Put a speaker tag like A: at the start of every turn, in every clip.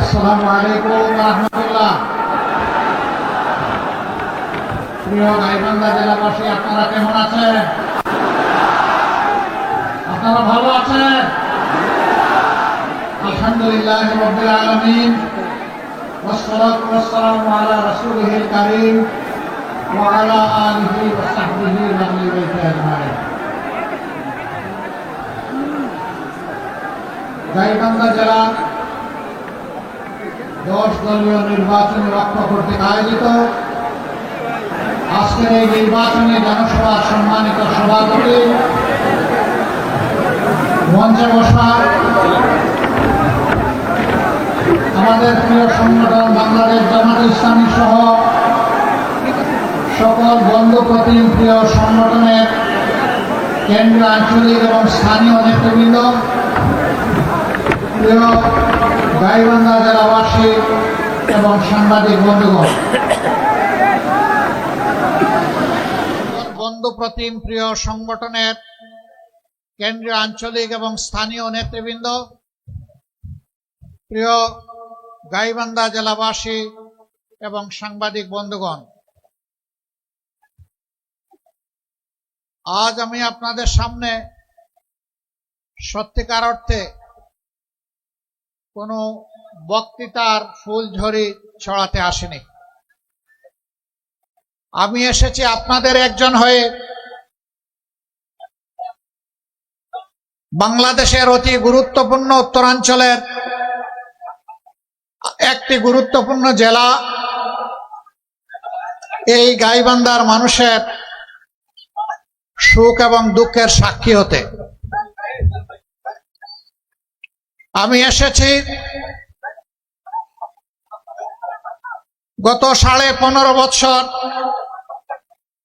A: আসসালামু আলাইকুম রহমতুল্লাহ প্রিয় গাইবান্ধা জেলাবাসী আপনারা কেমন আছেন আপনারা ভালো আছেন আলহামদুলিল্লাহ রবিল আলমিন والصلاة والسلام على رسوله الكريم وعلى آله وصحبه وأهل بيته أجمعين গাইবান্ধা জেলা। দশ দলীয় নির্বাচনী রক্ষা কর্তৃক আয়োজিত। আজকের এই নির্বাচনে জনসভার সম্মানিত সভাপতি মঞ্চে বসা আমাদের প্রিয় সংগঠন বাংলাদেশ জামাত ইসলামী সহ সকল বন্ধুপ্রতি প্রিয় সংগঠনের কেন্দ্রীয় আঞ্চলিক এবং স্থানীয় নেতৃবৃন্দ প্রিয় গাইবান্ধা জেলাবাসী এবং সাংবাদিক বন্ধুগণ বন্ধু প্রতিম প্রিয় সংগঠনের কেন্দ্রীয় আঞ্চলিক এবং স্থানীয় নেতৃবৃন্দ, প্রিয় গাইবান্ধা জেলাবাসী এবং সাংবাদিক বন্ধুগণ, আজ আমি আপনাদের সামনে সত্যিকার অর্থে কোনো বক্তৃতার ফুলঝড়ি ছড়াতে আসেনি। আমি এসেছি আপনাদের একজন হয়ে বাংলাদেশের অতি গুরুত্বপূর্ণ উত্তরাঞ্চলের একটি গুরুত্বপূর্ণ জেলা, এই গাইবান্ধার মানুষের সুখ এবং দুঃখের সাক্ষী হতে। আমি এসেছি গত সাড়ে পনেরো বৎসর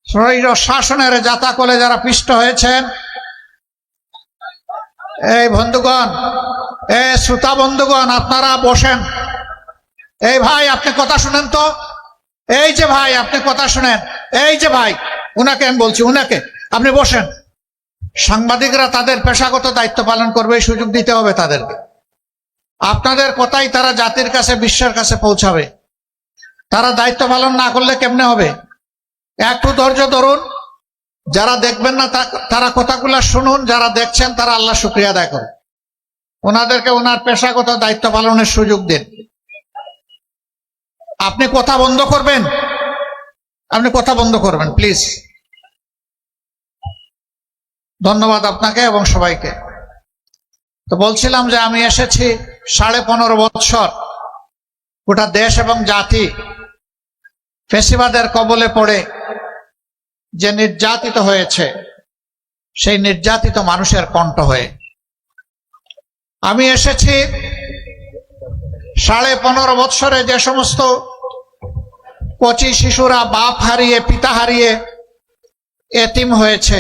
A: শরীর শাসনের জাতাকলে যারা পিষ্ট হয়েছেন, এই বন্ধুগণ এ শ্রোতা বন্ধুগণ, আপনারা বসেন। এই ভাই, আপনি কথা শুনেন তো? এই যে ভাই, আপনি কথা শুনেন। এই যে ভাই, উনাকে আমি বলছি, উনাকে, আপনি বসেন। সাংবাদিকরা তাদের পেশাগত দায়িত্ব পালন করবে, এই সুযোগ দিতে হবে তাদেরকে। আপনাদের কথাই তারা জাতির কাছে, বিশ্বের কাছে পৌঁছাবে। তারা দায়িত্ব পালন না করলে কেমনে হবে? একটু ধৈর্য ধরুন। যারা দেখবেন না তারা কথাগুলো শুনুন। যারা দেখছেন, তারা আল্লাহ শুক্রিয়া আদায় করুন। ওনাদেরকে ওনার পেশাগত দায়িত্ব পালনের সুযোগ দিন। আপনি কথা বন্ধ করবেন? আপনি কথা বন্ধ করবেন, প্লিজ। ধন্যবাদ আপনাকে এবং সবাইকে। তো বলছিলাম যে আমি এসেছি। সাড়ে পনেরো বৎসর গোটা দেশ এবং জাতি ফেসিবাদের কবলে পড়ে যে নির্যাতিত হয়েছে, সেই নির্যাতিত মানুষের কণ্ঠ হয়ে। আমি এসেছি সাড়ে পনেরো বৎসরে যে সমস্ত কচি শিশুরা বাপ হারিয়ে, পিতা হারিয়ে এতিম হয়েছে,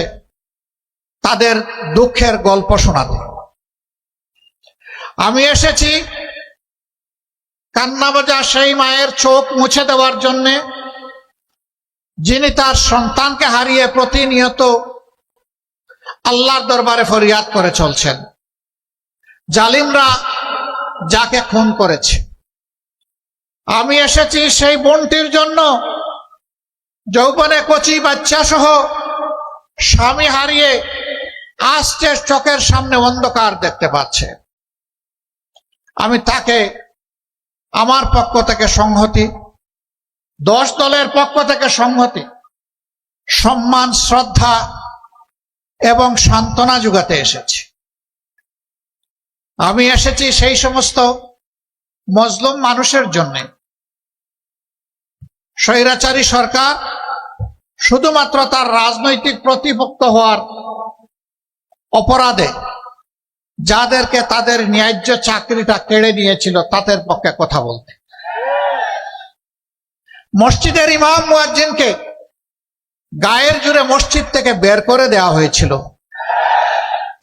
A: তাদের দুঃখের গল্প শোনাতে আমি এসেছি কান্না বাজা সেই মায়ের চোখ মুছে দেওয়ার জন্যে, যিনি তার সন্তানকে হারিয়ে প্রতিনিয়ত আল্লাহর দরবারে ফরিয়াদ করে চলছেন। জালিমরা যাকে খুন করেছে। আমি এসেছি সেই বোনটির জন্য, যৌবনে কচি বাচ্চা সহ স্বামী হারিয়ে আসছে চোখের সামনে অন্ধকার দেখতে পাচ্ছে। আমি তাকে, আমার পক্ষ থেকে সংহতি, দশ দলের পক্ষ থেকে সংহতি, সম্মান, শ্রদ্ধা এবং সান্ত্বনা যোগাতে এসেছি। আমি এসেছি সেই সমস্ত মজলুম মানুষের জন্য। স্বৈরাচারী সরকার শুধুমাত্র তার রাজনৈতিক প্রতিপক্ষ হওয়ার অপরাধে যাদেরকে তাদের ন্যায্য চাকরিটা কেড়ে নিয়েছিল, তাদের পক্ষে কথা বলতে। মসজিদের ইমাম মুয়াজ্জিনকে গায়ের জুড়ে মসজিদ থেকে বের করে দেওয়া হয়েছিল।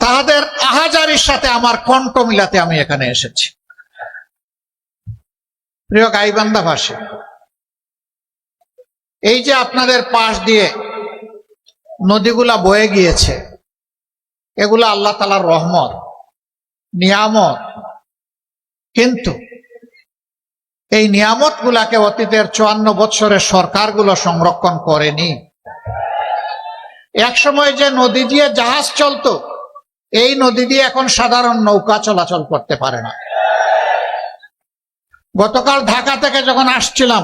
A: তাহাদের আহাজারির সাথে আমার কণ্ঠ মিলাতে আমি এখানে এসেছি। প্রিয় গাইবান্ধা ভাষী এই যে আপনাদের পাশ দিয়ে নদীগুলা বয়ে গিয়েছে, এগুলো আল্লাহ তালার রহমত। নিয়ামত। কিন্তু এই নিয়ামত গুলাকে অতীতের চুয়ান্ন বৎসরের সরকারগুলো সংরক্ষণ করেনি। এক সময় যে নদী দিয়ে জাহাজ চলতো, এই নদী দিয়ে এখন সাধারণ নৌকা চলাচল করতে পারে না। গতকাল ঢাকা থেকে যখন আসছিলাম,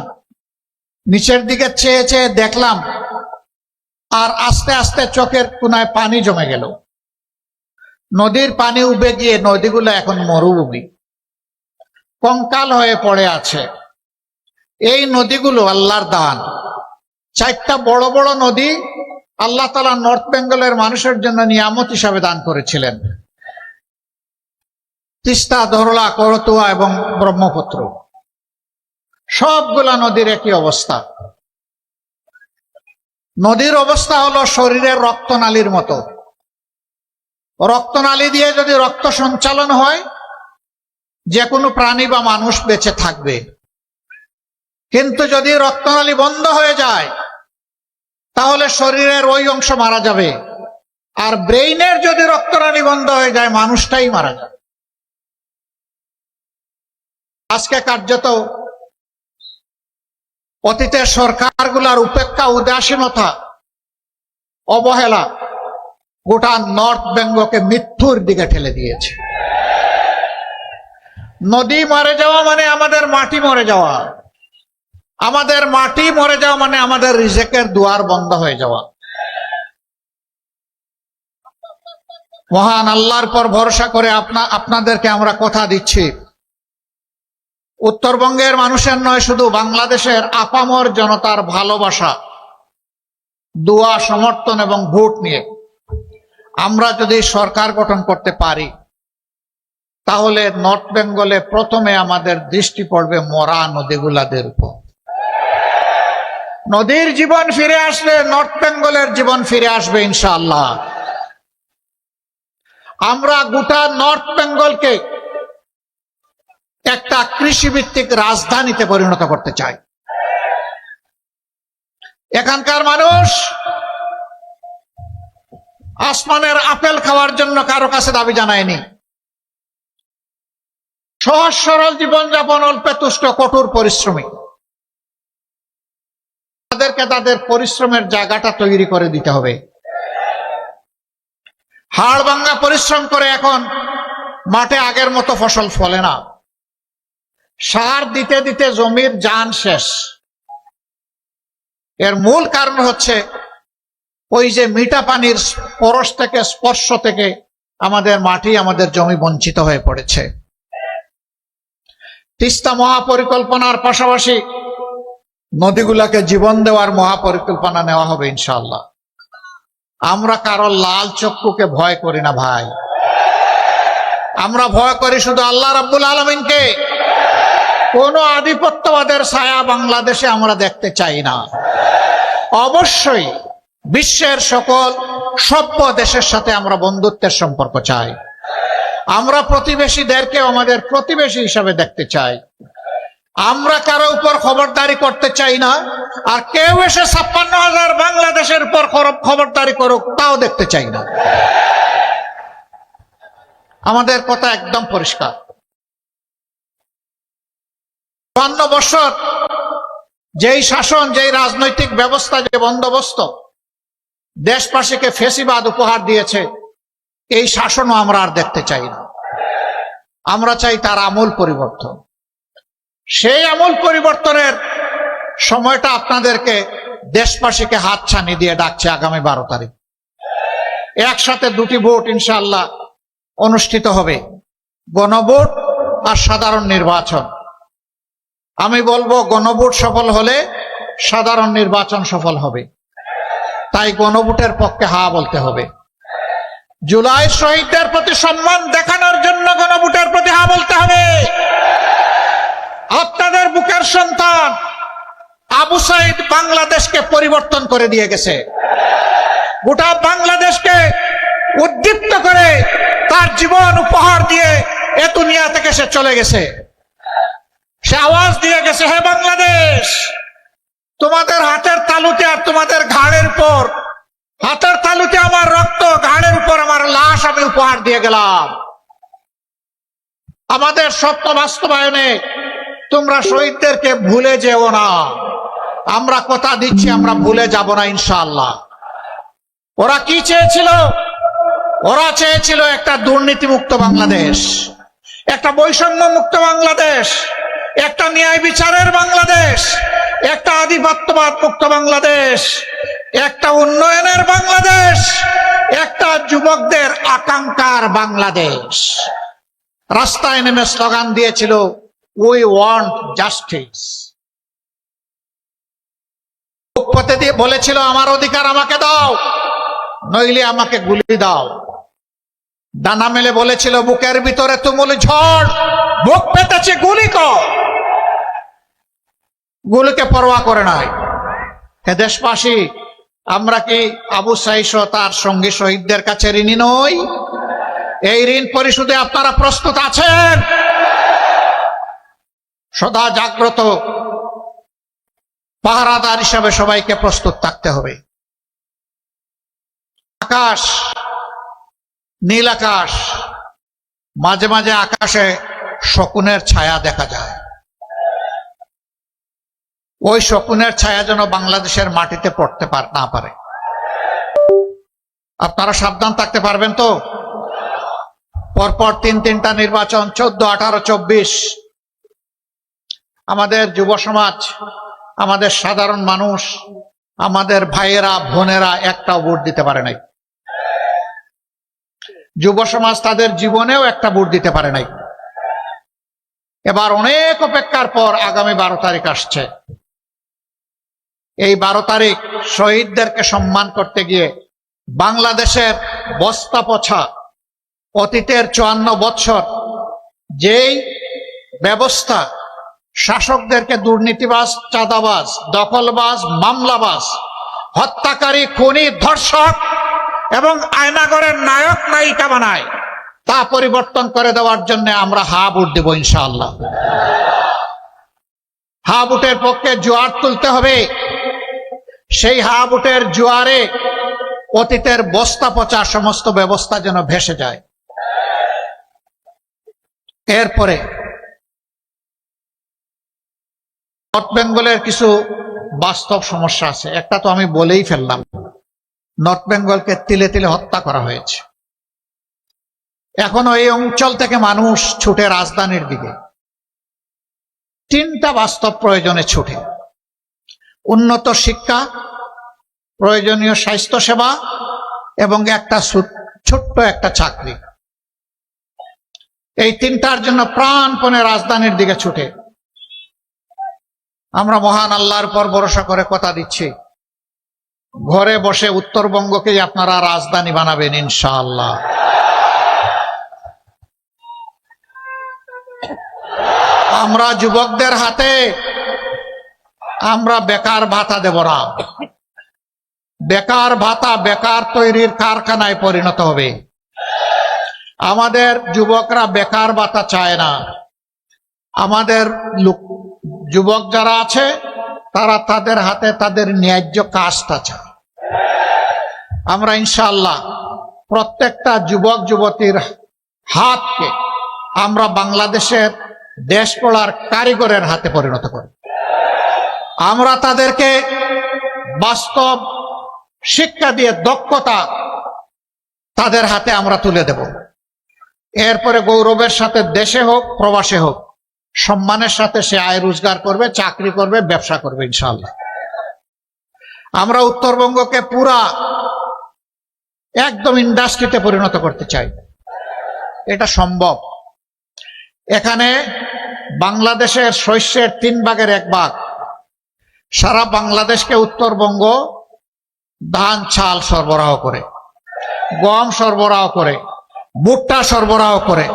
A: নিচের দিকে চেয়ে চেয়ে দেখলাম, আর আস্তে আস্তে চোখের কোনায় পানি জমে গেল। নদীর পানি উবে গিয়ে নদীগুলো এখন মরুভূমি। কঙ্কাল হয়ে পড়ে আছে। এই নদীগুলো আল্লাহর দান। চারটা বড় বড় নদী আল্লাহ তালা নর্থ বেঙ্গলের মানুষের জন্য নিয়ামত হিসাবে দান করেছিলেন। তিস্তা, ধরলা, করতুয়া এবং ব্রহ্মপুত্র। সবগুলা নদীর একই অবস্থা। নদীর অবস্থা হলো শরীরের রক্তনালীর মতো। রক্তনালী দিয়ে যদি রক্ত সঞ্চালন হয় যে কোনো প্রাণী বা মানুষ বেঁচে থাকবে। কিন্তু যদি রক্তনালী বন্ধ হয়ে যায়, তাহলে শরীরের ওই অংশ মারা যাবে। আর ব্রেইনের যদি রক্তনালী বন্ধ হয়ে যায়, মানুষটাই মারা যাবে। আজকে কার্যত অতীতের সরকারগুলার উপেক্ষা, উদাসীনতা, অবহেলা গোটা নর্থ বেঙ্গলকে মৃত্যুর দিকে ঠেলে দিয়েছে। নদী মরে যাওয়া মানে আমাদের মাটি মরে যাওয়া। আমাদের মাটি মরে যাওয়া মানে আমাদের রিজেকের দুয়ার বন্ধ হয়ে যাওয়া। মহান আল্লাহর পর ভরসা করে আপনা, আপনাদেরকে আমরা কথা দিচ্ছি। উত্তরবঙ্গের মানুষের নয়, শুধু বাংলাদেশের আপামর জনতার ভালোবাসা, দোয়া, সমর্থন এবং ভোট নিয়ে। আমরা যদি সরকার গঠন করতে পারি, তাহলে নর্থ বেঙ্গলে প্রথমে আমাদের দৃষ্টি পড়বে মরা নদীগুলাদের উপর। নদীর জীবন ফিরে আসলে নর্থ বেঙ্গলের জীবন ফিরে আসবে ইনশাআল্লাহ। আমরা গোটা নর্থ বেঙ্গলকে একটা কৃষিভিত্তিক রাজধানীতে পরিণত করতে চাই। এখানকার মানুষ আসমানের আপেল খাওয়ার জন্য কারও কাছে দাবি জানায়নি। সহজ সরল জীবনযাপন অল্পে তুষ্ট, কঠোর পরিশ্রমী। তাদেরকে তাদের পরিশ্রমের জায়গাটা তৈরি করে দিতে হবে। হাড় ভাঙ্গা পরিশ্রম করে এখন মাঠে আগের মতো ফসল ফলে না। সার দিতে দিতে জমির যান শেষ। এর মূল কারণ হচ্ছে ওই যে মিঠা পানির পরশ থেকে, স্পর্শ থেকে আমাদের মাটি, আমাদের জমি বঞ্চিত হয়ে পড়েছে। তিস্তা মহাপরিকল্পনার পাশাপাশি নদীগুলাকে জীবন দেওয়ার মহাপরিকল্পনা নেওয়া হবে ইনশাল্লাহ আমরা কারও লাল চক্ষুকে ভয় করি না ভাই। আমরা ভয় করি শুধু আল্লাহ রাব্বুল আলমিনকে। কোন আধিপত্যবাদের ছায়া বাংলাদেশে আমরা দেখতে চাই না। অবশ্যই বিশ্বের সকল সভ্য দেশের সাথে আমরা বন্ধুত্বের সম্পর্ক চাই। আমরা প্রতিবেশীদেরকে আমাদের প্রতিবেশী হিসাবে দেখতে চাই। আমরা কারও উপর খবরদারি করতে চাই না, আর কেউ এসে ছাপ্পান্ন হাজার বাংলাদেশের উপর খবরদারি করুক, তাও দেখতে চাই না। আমাদের কথা একদম পরিষ্কার। চুয়ান্ন বছর যেই শাসন, যেই রাজনৈতিক ব্যবস্থা, যে বন্দোবস্ত দেশবাসীকে ফেসিবাদ উপহার দিয়েছে, এই শাসনও আমরা আর দেখতে চাই না। আমরা চাই তার আমূল পরিবর্তন। সেই আমূল পরিবর্তনের সময়টা আপনাদেরকে দেশবাসীকে হাত ছানি দিয়ে ডাকছে আগামী বারো তারিখ। একসাথে দুটি ভোট ইনশাল্লাহ অনুষ্ঠিত হবে, গণভোট আর সাধারণ নির্বাচন। আমি বলব গণভোট সফল হলে সাধারণ নির্বাচন সফল হবে। তাই গণভোটের পক্ষে হা বলতে হবে। জুলাই শহীদদের প্রতি সম্মান দেখানোর জন্য গণভোটের প্রতি হা বলতে হবে। আপনাদের বুকের সন্তান আবু সাইদ বাংলাদেশকে পরিবর্তন করে দিয়ে গেছে। গোটা বাংলাদেশকে উদ্দীপ্ত করে তার জীবন উপহার দিয়ে এ দুনিয়া থেকে সে চলে গেছে। সে আওয়াজ দিয়ে গেছে, হে বাংলাদেশ! তোমাদের হাতের তালুতে আর তোমাদের ঘাড়ের উপর। হাতের তালুতে আমার রক্ত, ঘাড়ের উপর আমার লাশ আমি উপহার দিয়ে গেলাম। আমাদের স্বপ্ন বাস্তবায়নে তোমরা শহীদদেরকে ভুলে যেও না। আমরা কথা দিচ্ছি, আমরা ভুলে যাব না ইনশাল্লাহ ওরা কি চেয়েছিল? ওরা চেয়েছিল একটা দুর্নীতিমুক্ত বাংলাদেশ, একটা বৈষম্য মুক্ত বাংলাদেশ, একটা ন্যায় বিচারের বাংলাদেশ একটা আধিপত্যবাদ মুক্ত বাংলাদেশ, একটা উন্নয়নের বাংলাদেশ, একটা যুবকদের আকাঙ্ক্ষার বাংলাদেশ। রাস্তায় নেমে স্লোগান দিয়েছিল উই ওয়ান্ট জাস্টিস পথে দিয়ে বলেছিল, আমার অধিকার আমাকে দাও, নইলে আমাকে গুলি দাও। ডানা মেলে বলেছিল, বুকের ভিতরে তুমুল ঝড়, বুক পেতেছে গুলি কর। গুলিকে পরোয়া করে নাই। হে দেশবাসী, আমরা কি আবু সাইস তার সঙ্গী শহীদদের কাছে ঋণী নই? এই ঋণ পরিশোধে আপনারা প্রস্তুত আছেন? সদা জাগ্রত পাহারাদার হিসাবে সবাইকে প্রস্তুত থাকতে হবে। আকাশ, নীল আকাশ, মাঝে মাঝে আকাশে শকুনের ছায়া দেখা যায়। ওই শকুনের ছায়া যেন বাংলাদেশের মাটিতে পড়তে না পারে। আপনারা সাবধান থাকতে পারবেন তো? পরপর তিন তিনটা নির্বাচন, চোদ্দ, আঠারো, চব্বিশ। আমাদের যুব সমাজ, আমাদের সাধারণ মানুষ, আমাদের ভাইয়েরা, বোনেরা একটাও ভোট দিতে পারে নাই। যুব সমাজ তাদের জীবনেও একটা ভোট দিতে পারে নাই। এবার অনেক অপেক্ষার পর আগামী বারো তারিখ আসছে। এই বারো তারিখ শহীদদেরকে সম্মান করতে গিয়ে বাংলাদেশের বস্তা পছা অতীতের চুয়ান্ন বৎসর যেই ব্যবস্থা শাসকদেরকে দুর্নীতিবাজ, চাঁদাবাজ, দখলবাজ, মামলাবাজ, হত্যাকারী, খুনি, ধর্ষক এবং আয়নাগরের নায়ক, নায়িকা বানায়, তা পরিবর্তন করে দেওয়ার জন্য আমরা হা ভোট দেব ইনশাআল্লাহ। হা ভোটের পক্ষে জোয়ার তুলতে হবে। সেই হাবুটের জোয়ারে অতীতের বস্তা পচা সমস্ত ব্যবস্থা যেন ভেসে যায়। এরপরে নর্থ বেঙ্গলের কিছু বাস্তব সমস্যা আছে। একটা তো আমি বলেই ফেললাম, নর্থ বেঙ্গলকে তিলে তিলে হত্যা করা হয়েছে। এখনও এই অঞ্চল থেকে মানুষ ছুটে রাজধানীর দিকে। তিনটা বাস্তব প্রয়োজনে ছুটে। উন্নত শিক্ষা, প্রয়োজনীয় স্বাস্থ্য সেবা এবং একটা ছোট্ট একটা চাকরি। এই তিনটার জন্য প্রাণপণে রাজধানীর দিকে ছুটে। আমরা মহান আল্লাহর পর ভরসা করে কথা দিচ্ছি। ঘরে বসে উত্তরবঙ্গকে আপনারা রাজধানী বানাবেন ইনশাআল্লাহ। আমরা যুবকদের হাতে আমরা বেকার ভাতা দেব না। বেকার ভাতা বেকার তৈরির কারখানায় পরিণত হবে। আমাদের যুবকরা বেকার ভাতা চায় না। আমাদের যুবক যারা আছে, তারা তাদের হাতে তাদের ন্যায্য কাজটা চায়। আমরা ইনশাল্লাহ প্রত্যেকটা যুবক, যুবতীর হাতকে আমরা বাংলাদেশের দেশ পড়ার কারিগরের হাতে পরিণত করি। আমরা তাদেরকে বাস্তব শিক্ষা দিয়ে দক্ষতা তাদের হাতে আমরা তুলে দেব। এরপরে গৌরবের সাথে দেশে হোক, প্রবাসে হোক, সম্মানের সাথে সে আয় রোজগার করবে, চাকরি করবে, ব্যবসা করবে ইনশাল্লাহ আমরা উত্তরবঙ্গকে পুরা একদম ইন্ডাস্ট্রিতে পরিণত করতে চাই। এটা সম্ভব। এখানে বাংলাদেশের শস্যের তিন ভাগের এক ভাগ সারা বাংলাদেশকে উত্তরবঙ্গ ধান, চাল সরবরাহ করে, গম সরবরাহ করে, ভুট্টা সরবরাহ করে,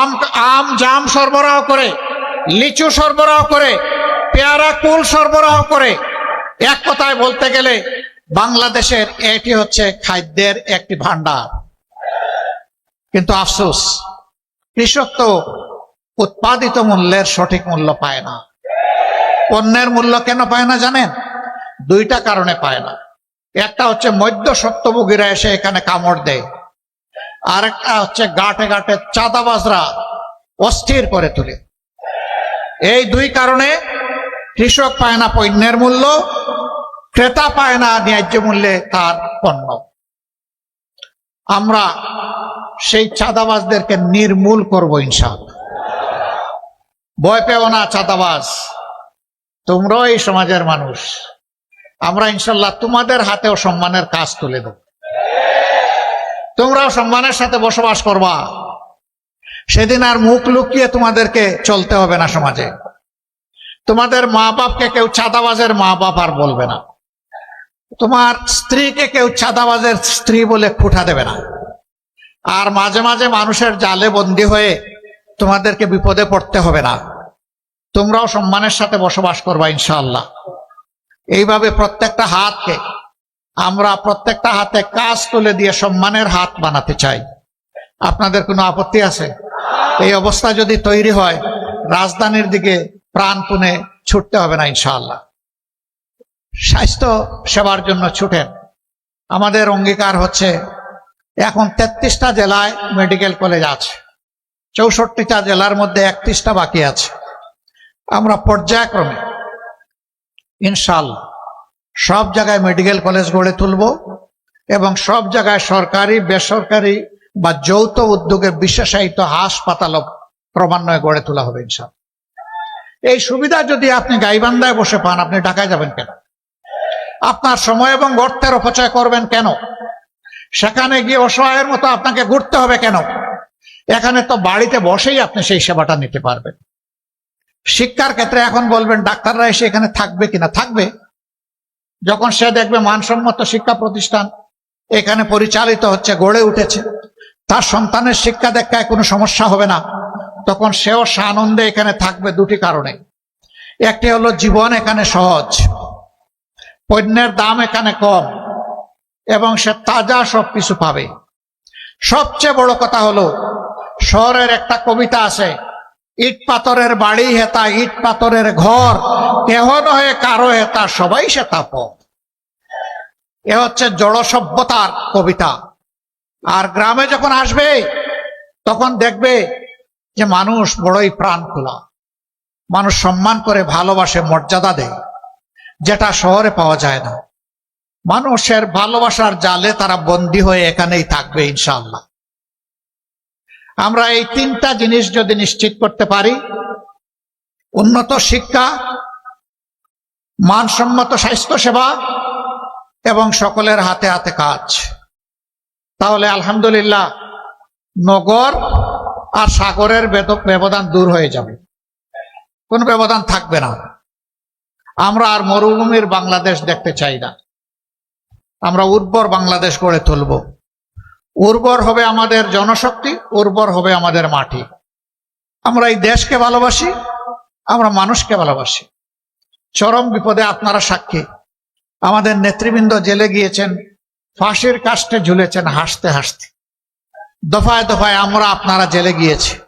A: আম আম, জাম সরবরাহ করে, লিচু সরবরাহ করে, পেয়ারা, কুল সরবরাহ করে। এক কথায় বলতে গেলে বাংলাদেশের এটি হচ্ছে খাদ্যের একটি ভান্ডার কিন্তু আফসোস, কৃষক তো উৎপাদিত মূল্যের সঠিক মূল্য পায় না। পণ্যের মূল্য কেন পায় না জানেন? দুইটা কারণে পায় না। একটা হচ্ছে মধ্য সত্যভোগীরা এসে এখানে কামড় দেয়। আরেকটা হচ্ছে গাটে গাটে চাঁদাবাজরা অস্থির করে তোলে। এই দুই কারণে কৃষক পায় না পণ্যের মূল্য, ক্রেতা পায় না ন্যায্য মূল্যে তার পণ্য। আমরা সেই চাঁদাবাজদেরকে নির্মূল করব ইনশাআল্লাহ। ভয় পেও না চাঁদাবাজ। তোমরাও এই সমাজের মানুষ। আমরা ইনশাল্লাহ তোমাদের হাতেও সম্মানের কাজ তুলে দেব। তোমরাও সম্মানের সাথে বসবাস করবা। সেদিন আর মুখ লুকিয়ে তোমাদেরকে চলতে হবে না সমাজে। তোমাদের মা বাপকে কেউ চাঁদাবাজের মা বাপ আর বলবে না। তোমার স্ত্রীকে কেউ চাঁদাবাজের স্ত্রী বলে খুঁটা দেবে না। আর মাঝে মাঝে মানুষের জালে বন্দি হয়ে তোমাদেরকে বিপদে পড়তে হবে না। তোমরাও সম্মানের সাথে বসবাস করবা, ইনশাআল্লাহ। এইভাবে প্রত্যেকটা হাতকে, আমরা প্রত্যেকটা হাতে কাজ তুলে দিয়ে সম্মানের হাত বানাতে চাই। আপনাদের কোনো আপত্তি আছে? এই অবস্থা যদি তৈরি হয়, রাজধানীর দিকে প্রাণ প্রাণপণে ছুটতে হবে না, ইনশাআল্লাহ। স্বাস্থ্য সেবার জন্য ছুটেন। আমাদের অঙ্গীকার হচ্ছে, এখন তেত্রিশটা জেলায় মেডিকেল কলেজ আছে। চৌষট্টিটা জেলার মধ্যে একত্রিশটা বাকি আছে। আমরা পর্যায়ক্রমে ইনশাল সব জায়গায় মেডিকেল কলেজ গড়ে তুলব এবং সব জায়গায় সরকারি, বেসরকারি বা যৌথ উদ্যোগে বিশেষায়িত হাসপাতাল ক্রমান্বয়ে গড়ে তোলা হবে ইনশাল এই সুবিধা যদি আপনি গাইবান্ধায় বসে পান, আপনি ঢাকায় যাবেন কেন? আপনার সময় এবং অর্থের অপচয় করবেন কেন? সেখানে গিয়ে অসহায়ের মতো আপনাকে ঘুরতে হবে কেন? এখানে তো বাড়িতে বসেই আপনি সেই সেবাটা নিতে পারবেন। শিক্ষার ক্ষেত্রে এখন বলবেন, ডাক্তাররা এসে এখানে থাকবে কিনা? থাকবে। যখন সে দেখবে মানসম্মত শিক্ষা প্রতিষ্ঠান এখানে পরিচালিত হচ্ছে, গড়ে উঠেছে, তার সন্তানের শিক্ষা দেখায় কোনো সমস্যা হবে না, তখন সেও সানন্দে এখানে থাকবে দুটি কারণে। একটি হলো, জীবন এখানে সহজ, পণ্যের দাম এখানে কম, এবং সে তাজা সব কিছু পাবে। সবচেয়ে বড় কথা হলো, শহরের একটা কবিতা আছে ইট পাথরের বাড়ি হেতা, ইট পাথরের ঘর। কেহ নহে, কারও হেতা, সবাই সে তাপ এ হচ্ছে জড় সভ্যতার কবিতা। আর গ্রামে যখন আসবে, তখন দেখবে যে মানুষ বড়ই প্রাণ খোলা। মানুষ সম্মান করে, ভালোবাসে, মর্যাদা দেয়। যেটা শহরে পাওয়া যায় না। মানুষের ভালোবাসার জালে তারা বন্দী হয়ে এখানেই থাকবে ইনশাল্লাহ আমরা এই তিনটা জিনিস যদি নিশ্চিত করতে পারি, উন্নত শিক্ষা, মানসম্মত স্বাস্থ্য সেবা এবং সকলের হাতে হাতে কাজ। তাহলে আলহামদুলিল্লাহ নগর আর সাগরের ব্যবধান দূর হয়ে যাবে। কোন ব্যবধান থাকবে না। আমরা আর মরুভূমির বাংলাদেশ দেখতে চাই না। আমরা উর্বর বাংলাদেশ গড়ে তুলব। উর্বর হবে আমাদের জনশক্তি, উর্বর হবে আমাদের মাটি। আমরা এই দেশকে ভালোবাসি, আমরা মানুষকে ভালোবাসি। চরম বিপদে আপনারা সাক্ষী। আমাদের নেতৃবৃন্দ জেলে গিয়েছেন, ফাঁসির কাষ্টে ঝুলেছেন হাসতে হাসতে। দফায় দফায় আমরা আপনারা জেলে গিয়েছি।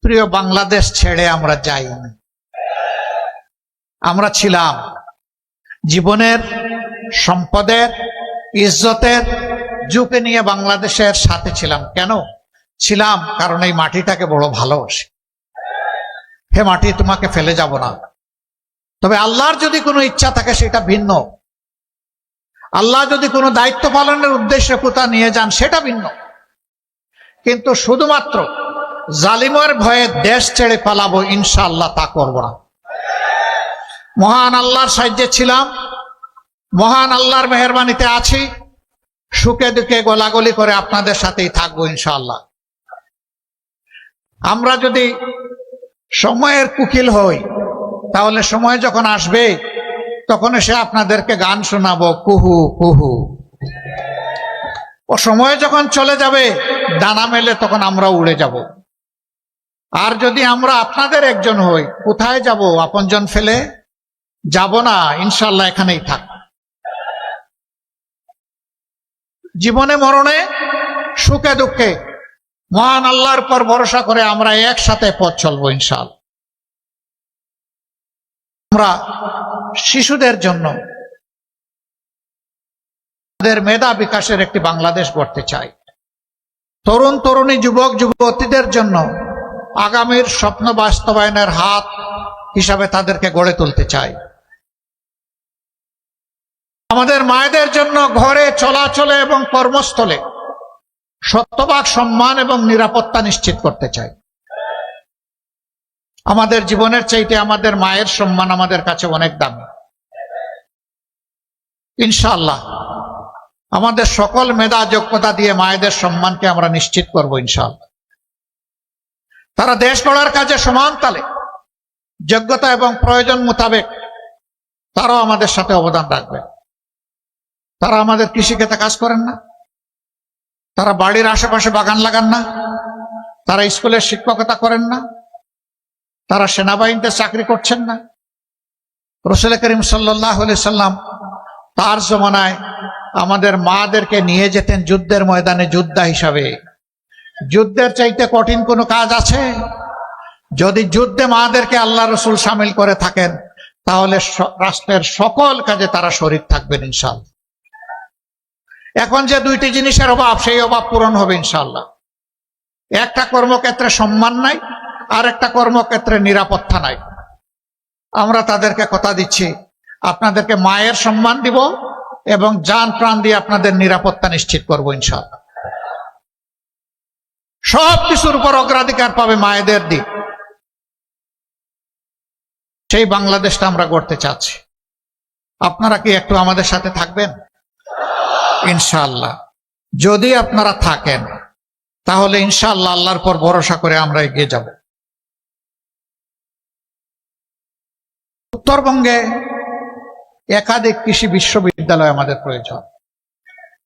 A: প্রিয় বাংলাদেশ ছেড়ে আমরা যাইনি। আমরা ছিলাম জীবনের, সম্পদের, ইজ্জতের ঝুঁকে নিয়ে বাংলাদেশের সাথে ছিলাম। কেন? ছিলাম কারণ এই মাটিটাকে বড় ভালোবাসি। হে মাটি, তোমাকে ফেলে যাব না। তবে আল্লাহর যদি কোনো ইচ্ছা থাকে, সেটা ভিন্ন। আল্লাহ যদি কোনো দায়িত্ব পালনের উদ্দেশ্যে কোথা নিয়ে যান, সেটা ভিন্ন। কিন্তু শুধুমাত্র জালিমের ভয়ে দেশ ছেড়ে পালাবো, ইনশাআল্লাহ তা করব না। মহান আল্লাহর সাহায্যে ছিলাম। মহান আল্লাহর মেহরবানিতে আছি। সুখে দুঃখে গোলাগুলি করে আপনাদের সাথেই থাকব ইনশাল্লাহ আমরা যদি সময়ের কুকিল হই, তাহলে সময় যখন আসবে, তখন সে আপনাদেরকে গান শোনাবো, কুহু কুহু। ও সময় যখন চলে যাবে, দানা মেলে তখন আমরা উড়ে যাব। আর যদি আমরা আপনাদের একজন হই, কোথায় যাব, আপনজন ফেলে? যাব না ইনশাল্লাহ এখানেই থাক জীবনে, মরণে, সুখে, দুঃখে, মহান আল্লাহর পর ভরসা করে আমরা একসাথে পথ চলবো ইনশাল আমরা শিশুদের জন্য তাদের মেধা বিকাশের একটি বাংলাদেশ গড়তে চাই। তরুণ, তরুণী, যুবক, যুবতীদের জন্য আগামীর স্বপ্ন বাস্তবায়নের হাত হিসাবে তাদেরকে গড়ে তুলতে চাই। আমাদের মায়েদের জন্য ঘরে চলাচলে এবং কর্মস্থলে সত্যবাক সম্মান এবং নিরাপত্তা নিশ্চিত করতে চাই। আমাদের জীবনের চাইতে আমাদের মায়ের সম্মান আমাদের কাছে অনেক দামি। ইনশাআল্লাহ, আমাদের সকল মেধা যোগ্যতা দিয়ে মায়েদের সম্মানকে আমরা নিশ্চিত করব ইনশাআল্লাহ। তারা দেশ গড়ার কাজে সমান তালে, যোগ্যতা এবং প্রয়োজন মোতাবেক তারাও আমাদের সাথে অবদান রাখবে। তারা আমাদের কৃষিক্ষেতে কাজ করেন না। তারা বাড়ির আশেপাশে বাগান লাগান না। তারা স্কুলের শিক্ষকতা করেন না। তারা সেনাবাহিনীতে চাকরি করছেন না। রসুল করিম সাল্লাম তার জমানায় আমাদের মাদেরকে নিয়ে যেতেন যুদ্ধের ময়দানে যোদ্ধা হিসাবে। যুদ্ধের চাইতে কঠিন কোনো কাজ আছে? যদি যুদ্ধে মাদেরকে আল্লাহ রসুল সামিল করে থাকেন, তাহলে রাষ্ট্রের সকল কাজে তারা শরীর থাকবেন ইনশাল্লাহ এখন যে দুইটি জিনিসের অভাব, সেই অভাব পূরণ হবে ইনশাল্লাহ একটা কর্মক্ষেত্রে সম্মান নাই আর একটা কর্মক্ষেত্রে নিরাপত্তা নাই। আমরা তাদেরকে কথা দিচ্ছি, আপনাদেরকে মায়ের সম্মান দিব এবং যান প্রাণ দিয়ে আপনাদের নিরাপত্তা নিশ্চিত করব ইনশাল্লাহ সব কিছুর উপর অগ্রাধিকার পাবে মায়েদের দিক। সেই বাংলাদেশটা আমরা গড়তে চাচ্ছি। আপনারা কি একটু আমাদের সাথে থাকবেন? ইনশাআল্লাহ। যদি আপনারা থাকেন, তাহলে ইনশাআল্লাহ আল্লাহর পর ভরসা করে আমরা এগিয়ে যাব। উত্তরবঙ্গে একাধিক কৃষি বিশ্ববিদ্যালয় আমাদের প্রয়োজন।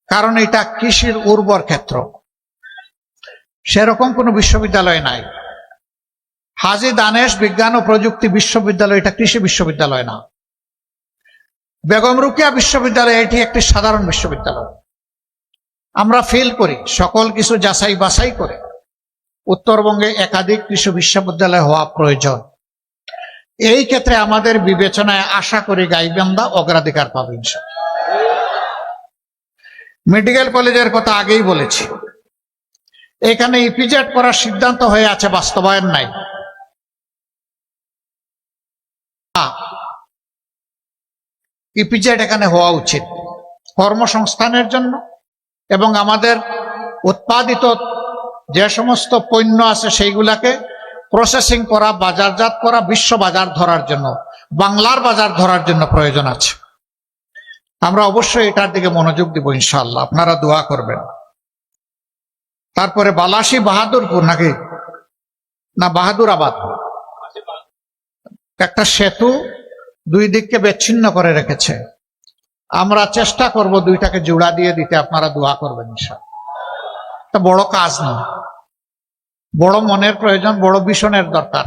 A: কারণ এটা কৃষির উর্বর ক্ষেত্র। সেরকম কোনো বিশ্ববিদ্যালয় নাই। হাজি দানেশ বিজ্ঞান ও প্রযুক্তি বিশ্ববিদ্যালয় এটা কৃষি বিশ্ববিদ্যালয় না। বেগম রুকিয়া বিশ্ববিদ্যালয় এটি একটি সাধারণ বিশ্ববিদ্যালয়। আমরা ফিল করি, সকল কিছু যাচাই বাছাই করে উত্তরবঙ্গে একাধিক কৃষি বিশ্ববিদ্যালয় হওয়া প্রয়োজন। এই ক্ষেত্রে আমাদের বিবেচনায় আশা করি গাইবান্ধা অগ্রাধিকার পাবেন মেডিকেল কলেজের কথা আগেই বলেছি। এখানে ইপিজেড করার সিদ্ধান্ত হয়ে আছে, বাস্তবায়ন নাই। ইপিজেড এখানে হওয়া উচিত। কর্মসংস্থানের জন্য এবং আমাদের উৎপাদিত যে সমস্ত পণ্য আছে সেইগুলাকে প্রসেসিং করা, বাজারজাত করা, বিশ্ব বাজার ধরার জন্য, বাংলার বাজার ধরার জন্য প্রয়োজন আছে। আমরা অবশ্যই এটার দিকে মনোযোগ দিব ইনশাল্লাহ আপনারা দোয়া করবেন। তারপরে বালাসী বাহাদুরপুর নাকি? না, বাহাদুরাবাদ। একটা সেতু দুই দিককে বিচ্ছিন্ন করে রেখেছে। আমরা চেষ্টা করব দুইটাকে জোড়া দিয়ে দিতে, আপনারা দোয়া করবেন এটা বড় কাজ না। বড় মনের প্রয়োজন, বড় ভীষণের দরকার।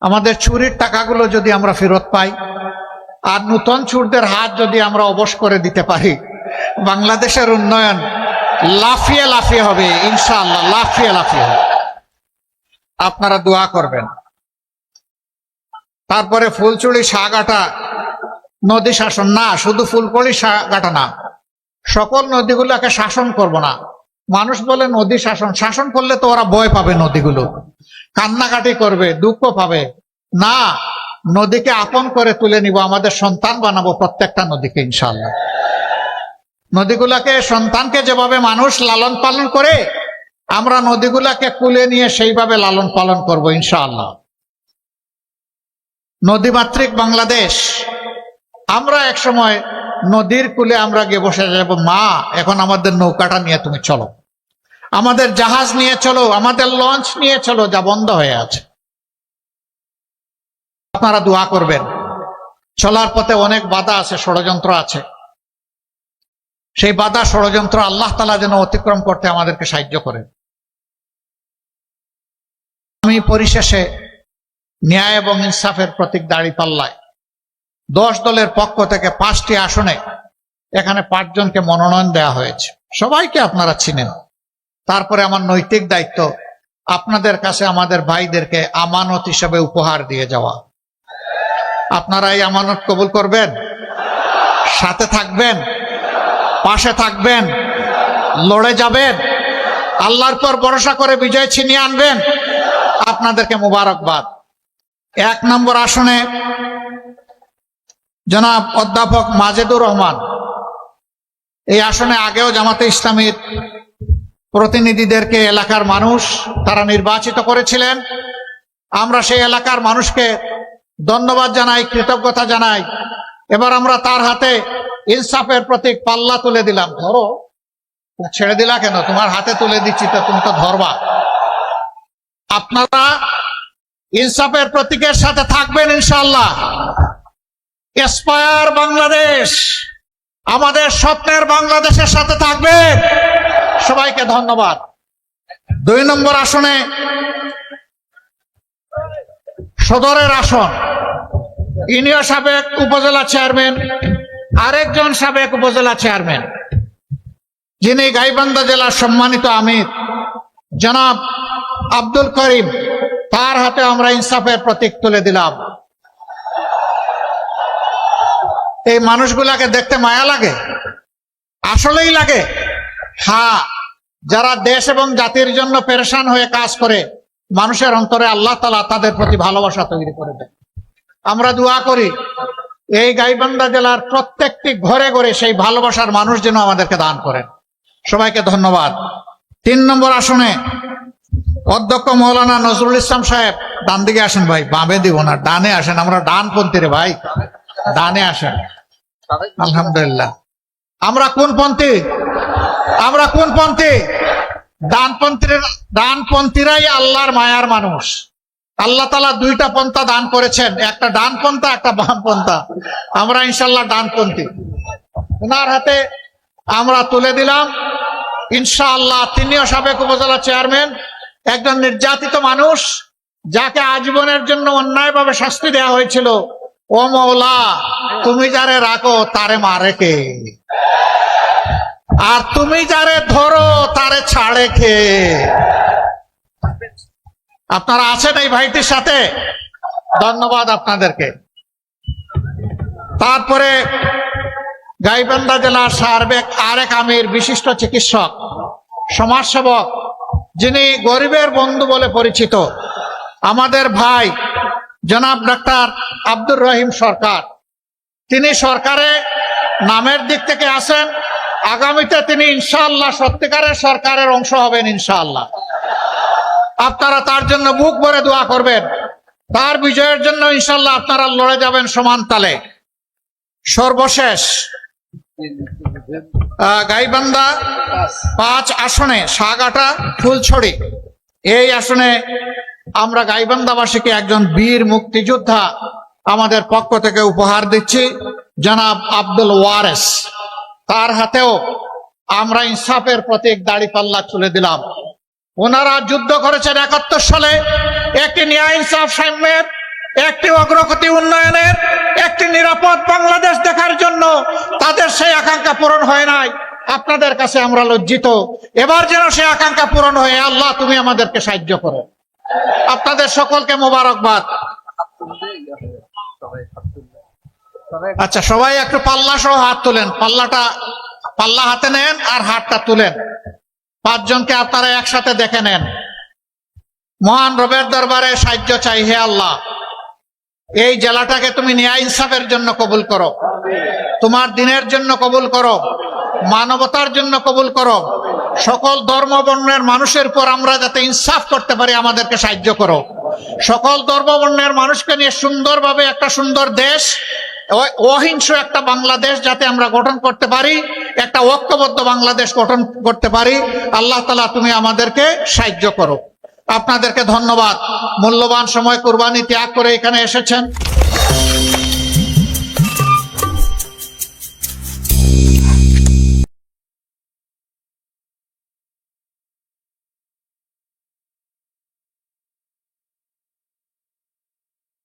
A: আমাদের চুরির টাকাগুলো যদি আমরা ফেরত পাই, আর নূতন চুরদের হাত যদি আমরা অবশ করে দিতে পারি, বাংলাদেশের উন্নয়ন লাফিয়ে লাফিয়ে হবে, ইনশাআল্লাহ, লাফিয়ে লাফিয়ে হবে। আপনারা দোয়া করবেন। তারপরে ফুলচুড়ি সাগাটা নদী শাসন। না, শুধু ফুলকড়ি সাগাটা না। সকল নদীগুলোকে শাসন করব না। মানুষ বলে নদী শাসন। শাসন করলে তো ওরা ভয় পাবে নদীগুলো। কান্নাকাটি করবে, দুঃখ পাবে। না, নদীকে আপন করে তুলে নিব, আমাদের সন্তান বানাবো প্রত্যেকটা নদীকে ইনশাল্লাহ নদীগুলাকে, সন্তানকে যেভাবে মানুষ লালন পালন করে, আমরা নদীগুলাকে কুলে নিয়ে সেইভাবে লালন পালন করব, ইনশাআল্লাহ। নদীমাতৃক বাংলাদেশ। আমরা এক সময় নদীর কূলে আমরা গিয়ে বসে যাব, মা, এখন আমাদের নৌকাটা নিয়ে তুমি চলো। আমাদের জাহাজ নিয়ে চলো, আমাদের লঞ্চ নিয়ে চলো, যা বন্ধ হয়ে আছে। আপনারা দোয়া করবেন। চলার পথে অনেক বাধা আছে, ষড়যন্ত্র আছে। সেই বাধা, ষড়যন্ত্র আল্লাহ তালা যেন অতিক্রম করতে আমাদেরকে সাহায্য করেন। আমি পরিশেষে ন্যায় এবং ইনসাফের প্রতীক দাঁড়ি পাল্লায়। দশ দলের পক্ষ থেকে পাঁচটি আসনে এখানে পাঁচজনকে মনোনয়ন দেওয়া হয়েছে। সবাইকে আপনারা চিনেন। তারপরে আমার নৈতিক দায়িত্ব, আপনাদের কাছে আমাদের ভাইদেরকে আমানত হিসেবে উপহার দিয়ে যাওয়া। আপনারা এই আমানত কবুল করবেন? সাথে থাকবেন? পাশে থাকবেন? লড়ে যাবেন? আল্লাহর পর ভরসা করে বিজয় ছিনিয়ে আনবেন? আপনাদেরকে মুবারকবাদ। এক নম্বর আসনে জনাব অধ্যাপক মাজেদুর রহমান। এই আসনে আগেও জামাতে ইসলামীর প্রতিনিধিদেরকে এলাকার মানুষ তারা নির্বাচিত করেছিলেন। আমরা সেই এলাকার মানুষকে ধন্যবাদ জানাই, কৃতজ্ঞতা জানাই। এবার আমরা তার হাতে ইনসাফের প্রতীক পাল্লা তুলে দিলাম। ধরো, ছেড়ে দিলা কেন? তোমার হাতে তুলে দিচ্ছি তো, তুমি তো ধরবা। আপনারা ইনসাফের প্রতীকের সাথে থাকবেন ইনশাল্লাহ এসপায়ার বাংলাদেশ আমাদের স্বপ্নের বাংলাদেশের সাথে থাকবেন। সবাইকে ধন্যবাদ। দুই নম্বর আসনে সদরের আসন, ইনিও সাবেক উপজেলা চেয়ারম্যান, আরেকজন সাবেক উপজেলা চেয়ারম্যান, যিনি গাইবান্ধা জেলার সম্মানিত আমির, জনাব আব্দুল করিম। তার হাতে আমরা ইনসাফের প্রতীক তুলে দিলাম। এই মানুষগুলাকে দেখতে মায়া লাগে? আসলেই লাগে? হ্যাঁ যারা দেশ এবং জাতির জন্য পেরেশান হয়ে কাজ করে, মানুষের অন্তরে আল্লাহ তালা তাদের প্রতি ভালোবাসা তৈরি করে দেয় আমরা দোয়া করি, এই গাইবান্ধা জেলার প্রত্যেকটি ঘরে ঘরে সেই ভালোবাসার মানুষ যেন আমাদেরকে দান করেন। সবাইকে ধন্যবাদ। তিন নম্বর আসনে অধ্যক্ষ মৌলানা নজরুল ইসলাম সাহেব, ডান দিকে আসেন ভাই, বামে দিব না, ডানে আসেন, আমরা ডানপন্থী রে ভাই, ডানে আসেন। আলহামদুলিল্লাহ। আমরা কোন পন্থী আমরা কোন পন্থী ডানপন্থীর, ডানপন্থীরাই আল্লাহর মায়ার মানুষ। আল্লাহ তালা দুইটা পন্থা দান করেছেন, একটা ডান পন্থা একটা বাম পন্থা আমরা ইনশাল্লাহ ডানপন্থী। ওনার হাতে আমরা তুলে দিলাম। ইনশাআল্লাহ তিনিও সাবেক উপজেলা চেয়ারম্যান। একজন নির্যাতিত মানুষ যাকে আজীবনের জন্য অন্যায়ভাবে শাস্তি দেওয়া হয়েছিল। ও মৌলা, তুমি যারে রাখো তারে মারে কে? আর তুমি যারে ধরো তারে ছাড়ে কে? আপনারা আছেন এই ভাইটির সাথে? ধন্যবাদ আপনাদেরকে। তারপরে গাইবান্ধা জেলার সার্বেক আরেক আমির, বিশিষ্ট চিকিৎসক, সমাজসেবক যিনি গরিবের বন্ধু বলে পরিচিত, আমাদের ভাই জনাব ডাক্তার আব্দুর রহিম সরকার। তিনি সরকারে নামের দিক থেকে আসেন, আগামীতে তিনি ইনশাআল্লাহ সত্যিকারের সরকারের অংশ হবেন ইনশাআল্লাহ। আপনারা তার জন্য বুক ভরে দোয়া করবেন। তার বিজয়ের জন্য ইনশাল্লাহ আপনারা লড়ে যাবেন সমান তালে। সর্বশেষ গাইবান্ধা পাঁচ আসনে, সাগাটা, ফুলছড়ি। এই আসনে আমরা গাইবান্ধাবাসীকে একজন বীর মুক্তিযোদ্ধা আমাদের পক্ষ থেকে উপহার দিচ্ছি, জনাব আব্দুল ওয়ারেস। তার হাতেও আমরা ইনসাফের প্রতীক দাড়ি পাল্লা তুলে দিলাম। ওনারা যুদ্ধ করেছেন একাত্তর সালে। একটি ন্যায় ইনসাফ সাম্যের একটি অগ্রগতি উন্নয়নের, একটি নিরাপদ বাংলাদেশ দেখার জন্য তাদের সেই আকাঙ্ক্ষা পূরণ হয় নাই। আপনাদের কাছে আমরা লজ্জিত। এবার যেন সেই আকাঙ্ক্ষা পূরণ হয়ে আল্লাহ তুমি আমাদেরকে সাহায্য করো। আপনাদের সকলকে মোবারকবাদ। আচ্ছা সবাই একটু পাল্লা সহ হাত তুলেন। পাল্লাটা, পাল্লা হাতে নেন আর হাতটা তুলেন। পাঁচজনকে আপনারা একসাথে দেখে নেন। মহান রবের দরবারে সাহায্য চাই, হে আল্লাহ। এই জেলাটাকে তুমি ন্যায় ইনসাফের জন্য কবুল করো। তোমার দিনের জন্য কবুল করো। মানবতার জন্য কবুল করো। সকল ধর্ম বর্ণের মানুষের উপর আমরা যাতে ইনসাফ করতে পারি, আমাদেরকে সাহায্য করো। সকল ধর্ম বর্ণের মানুষকে নিয়ে সুন্দরভাবে একটা সুন্দর দেশ অহিংস একটা বাংলাদেশ যাতে আমরা গঠন করতে পারি, একটা ঐক্যবদ্ধ বাংলাদেশ গঠন করতে পারি। আল্লাহ তালা তুমি আমাদেরকে সাহায্য করো। আপনাদেরকে ধন্যবাদ। মূল্যবান সময় কোরবানি ত্যাগ করে এখানে এসেছেন।